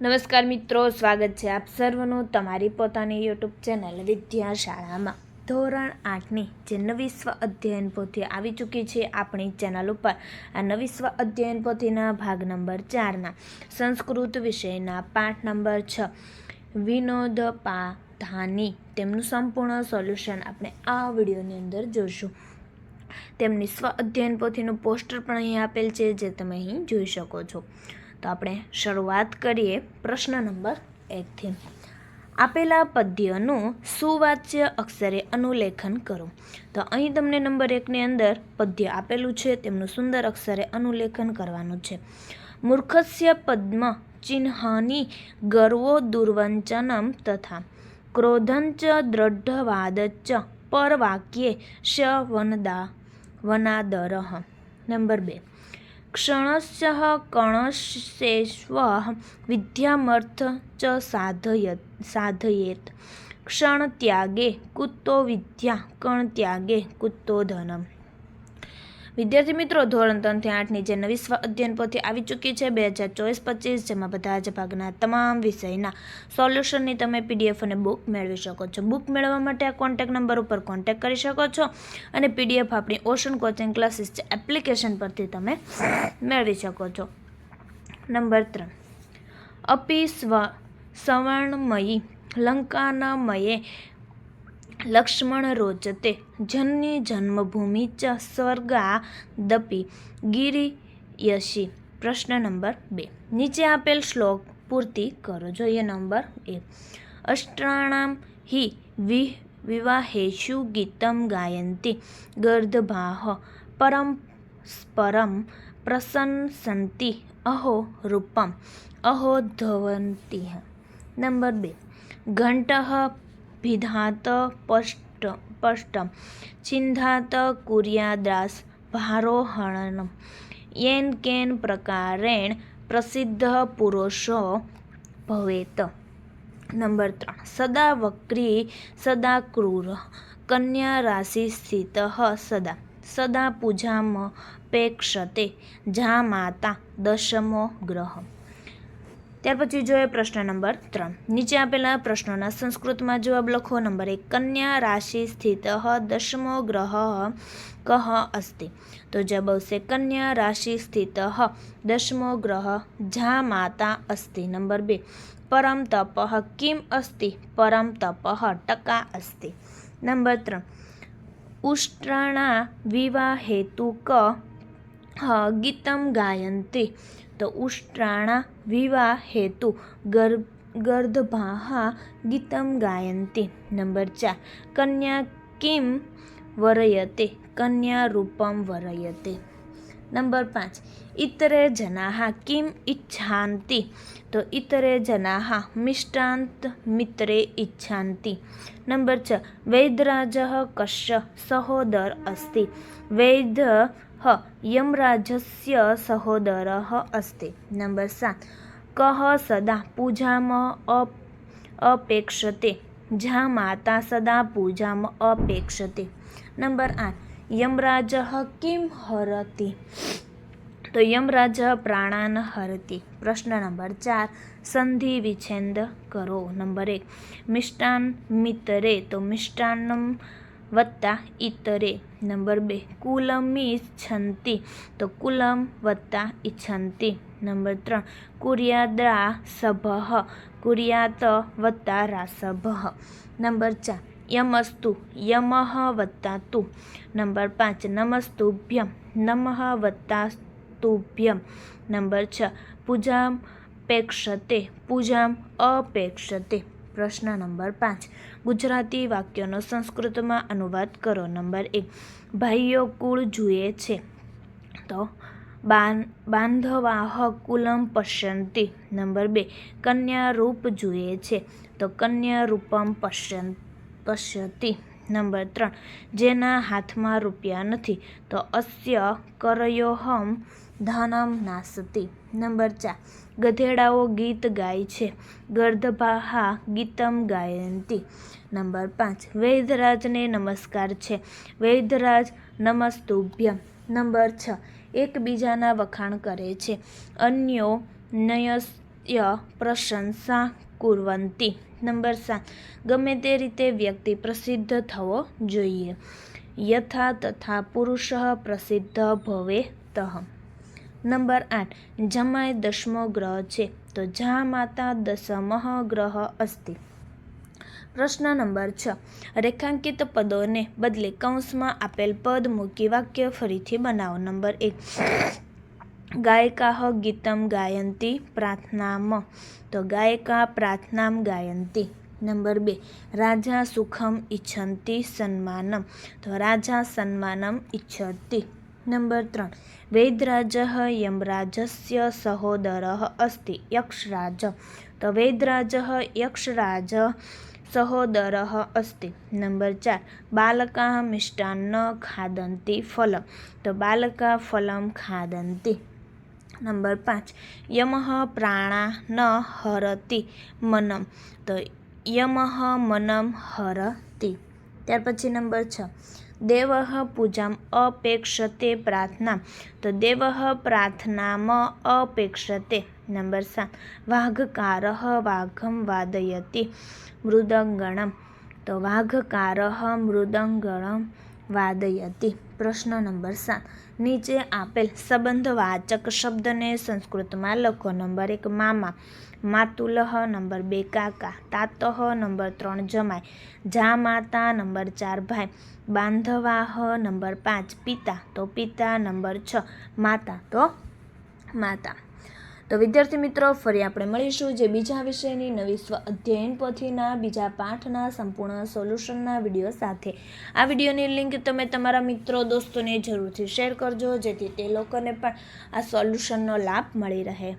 નમસ્કાર મિત્રો, સ્વાગત છે આપ સર્વનું તમારી પોતાની યુટ્યુબ ચેનલ વિદ્યાશાળામાં. ધોરણ આઠની જે નવી સ્વ અધ્યયન પોથી આવી ચૂકી છે આપણી ચેનલ ઉપર, આ નવી સ્વ અધ્યયન પોથીના ભાગ નંબર ચારના, સંસ્કૃત વિષયના પાઠ નંબર છ વિનોદ પાધાની તેમનું સંપૂર્ણ સોલ્યુશન આપણે આ વિડીયોની અંદર જોઈશું. તેમની સ્વ અધ્યયન પોથીનું પોસ્ટર પણ અહીં આપેલ છે, જે તમે અહીં જોઈ શકો છો. તો આપણે શરૂઆત કરીએ પ્રશ્ન નંબર એકથી. આપેલા પદ્યનું સુવાચ્ય અક્ષરે અનુલેખન કરો. તો અહીં તમને નંબર એકની અંદર પદ્ય આપેલું છે, તેમનું સુંદર અક્ષરે અનુલેખન કરવાનું છે. મૂર્ખસ્ય પદ્મ ચિહ્નની ગર્વો દુર્વંચનમ તથા ક્રોધંચ દ્રઢવાદચ પરવાક્યે શ વનદા વનાદરહ નંબર બે. ક્ષણશ્ચ કણશેષ્વ વિદ્યામર્થ ચ साधयत् સાધયેત ક્ષણ ત્યાગે विद्या ત્યાગે કુત્તો ધનમ વિદ્યાર્થી મિત્રો, ધોરણ ત્રણથી આઠની જે નવી સ્વ અધ્યયન પોથી આવી ચૂકી છે, બે હજાર ચોવીસ પચીસ, જેમાં બધા જ ભાગના તમામ વિષયના સોલ્યુશનની તમે પીડીએફ અને બુક મેળવી શકો છો. બુક મેળવવા માટે આ કોન્ટેક નંબર ઉપર કોન્ટેક્ટ કરી શકો છો અને પીડીએફ આપણી ઓશન કોચિંગ ક્લાસીસ છે એપ્લિકેશન પરથી તમે મેળવી શકો છો. નંબર ત્રણ. અપી સ્વ સવર્ણમયી, લંકાનામયે લક્ષ્મણ રોચતે જનની જન્મભૂમિ ચ સ્વર્ગાદપી ગિરિયસી પ્રશ્ન નંબર બે. નીચે આપેલ શ્લોક પૂર્તિ કરો. જોઈએ નંબર એક અષ્ટાણામ હિ વિ વિવાહેશુ ગીતમ ગાયંતી ગર્ધભાહ પરમ સ્પરમ પ્રસન્સંતિ અહો રૂપમ અહો ધવંતી નંબર બે. ઘંટ વિધાત પષ્ટ પષ્ટમ છિન્ધાત કુર્યાદાસ ભારોહણમ યેન કેન પ્રકારેણ પ્રસિદ્ધ પુરુષો ભવેત નંબર ત્રણ સદા વક્રી સદા ક્રૂર કન્યા રાશિ સ્થિત સદા સદા પૂજામપેક્ષતે જા માતા દશમો ગ્રહ ત્યાર પછી જોઈએ પ્રશ્ન નંબર ત્રણ. નીચે આપેલા પ્રશ્નોના સંસ્કૃતમાં જવાબ લખો. નંબર એક, કન્યા રાશિ સ્થિત દશમો ગ્રહ કહ અસ્તિ? તો જવાબ આવશે કન્યા રાશિ સ્થિત દશમો ગ્રહ જા માતા અસ્તિ. નંબર બે, પરમ તપ કિમ અસ્તિ? પરમ તપ ટકા અસ્તિ. નંબર ત્રણ, ઉષ્ટ્રાણા વિવાહેતુક ગીતમ ગાયંતી? તો ઉષ્ટ્રાણા વિવાહ હેતુ ગર્ ગર્દભાહા ગીતમ ગાયંતી. નંબર ચાર, કન્યા કિમ વરયતે, કન્યા રૂપમ વરયતે. નંબર પાંચ ઇતરે જનાહ કિમ ઈચ્છાંતિ. તો ઇતરે જનાહ મિષ્ટાંત મિત્રે ઈચ્છાંતિ. નંબર છ, વૈદરાજ કશ્ય સહોદર અસ્તિ. વૈદ હ, યમરાજસ્ય સહોદર नम्बर् નંબર સાત. કહ સદા પૂજામ અપેક્ષતે. જા માતા સદા पूजाम् અપેક્ષતે. નંબર આઠ. યમરાજ કિમ હરતી? તો યમરાજ પ્રાણાન હરતી. પ્રશ્ન નંબર ચાર. સંધિ વિચ્છેદ કરો. નંબર એક. મિષ્ટાન મિતરે. તો મિષ્ટાન્નમ વત્તા ઇતરે નંબર બે કુલમિચ્છંતી તો કુલમ વત્તા ઈચ્છંતી. નંબર ત્રણ કુર્યાદ્રા સભ. કુર્યાત વત્તા રાસભ. નંબર ચાર, યમસ્તુ, યમઃ વત્તા તુ. નંબર પાંચ, નમસ્તુભ્યમ. નમઃ વત્તા તુભ્યમ નંબર છ, પૂજામ પેક્ષતે. પૂજામ અપેક્ષતે. પ્રશ્ન નંબર પાંચ. ગુજરાતી વાક્યનો સંસ્કૃતમાં અનુવાદ કરો. નંબર એક, ભાઈઓ કુળ જુએ છે. તો બાંધવાહ કુલમ પશ્યંતી. નંબર બે કન્યા રૂપ જુએ છે. તો કન્યા રૂપમ પશ્યન પશ્યતી. નંબર ત્રણ, જેના હાથમાં રૂપિયા નથી. તો, અસ્ય કરયોહમ ધનમ નાસતી. નંબર ચાર. ગધેડાઓ ગીત ગાય છે. ગર્ધભાહા ગીતમ ગાયંતી. નંબર પાંચ. વૈદરાજને નમસ્કાર છે. વૈદરાજ નમસ્તુભ્ય નંબર છ. એકબીજાના વખાણ કરે છે. અન્યો નયસ્ય પ્રશંસા કુરવંતી. નંબર સાત. ગમે તે રીતે વ્યક્તિ પ્રસિદ્ધ થવો જોઈએ. યથા તથા પુરુષ પ્રસિદ્ધ ભવેતઃ. નંબર આઠ જમાય દસમો ગ્રહ છે. તો જા માતા દશમહ ગ્રહ અસ્તિ? પ્રશ્ન નંબર છ, રેખાંકિત પદોને બદલે કૌંસમાં આપેલ પદ મૂકી વાક્ય ફરીથી બનાવો. નંબર એક, ગાયિકા ગીતમ ગાયંતી પ્રાર્થનામ. તો ગાયિકા પ્રાર્થનામ ગાયંતી. નંબર બે, રાજા સુખમ ઈચ્છંતી સન્માનમ. તો રાજા સન્માનમ ઈચ્છતિ. નંબર ત્રણ. વૈદ્યરાજ યમરાજસ્ય સહોદર અસ્તિ, યક્ષરાજ. તો વૈદ્યરાજ યક્ષરાજ સહોદર અસ્તિ. નંબર ચાર. બાલકા મિષ્ટાન્ન ખાદંતી ફલમ. તો બાલકા ફલમ ખાદંતી. નંબર પાંચ. યમઃ પ્રાણા ન હરતી મનમ. તો યમઃ મનમ હરતી. ત્યાર પછી નંબર છ. દેવ પૂજામ અપેક્ષતે પ્રાર્થના. તો દેવ પ્રાર્થનામ અપેક્ષતે. નંબર સાત. વાઘકાર વાઘમ વાદયતી મૃદંગણમ. તો વાઘકાર મૃદંગણમ વાદયતી. પ્રશ્ન નંબર સાત. નીચે આપેલ સંબંધવાચક શબ્દને સંસ્કૃતમાં લખો. નંબર એક, મામા. માતુલહ નંબર બે કાકા તાતઃ નંબર ત્રણ જમાય જા માતા નંબર ચાર ભાઈ, બાંધવાહ નંબર પાંચ પિતા, તો પિતા નંબર છ, માતા, તો માતા. તો વિદ્યાર્થી મિત્રો, ફરી આપણે મળીશું જે બીજા વિષયની નવી સ્વ અધ્યયન પોથીના બીજા પાઠના સંપૂર્ણ સોલ્યુશનના વીડિયો સાથે. આ વિડીયોની લિંક તમે તમારા મિત્રો દોસ્તોને જરૂરથી શેર કરજો, જેથી તે લોકોને પણ આ સોલ્યુશનનો લાભ મળી રહે.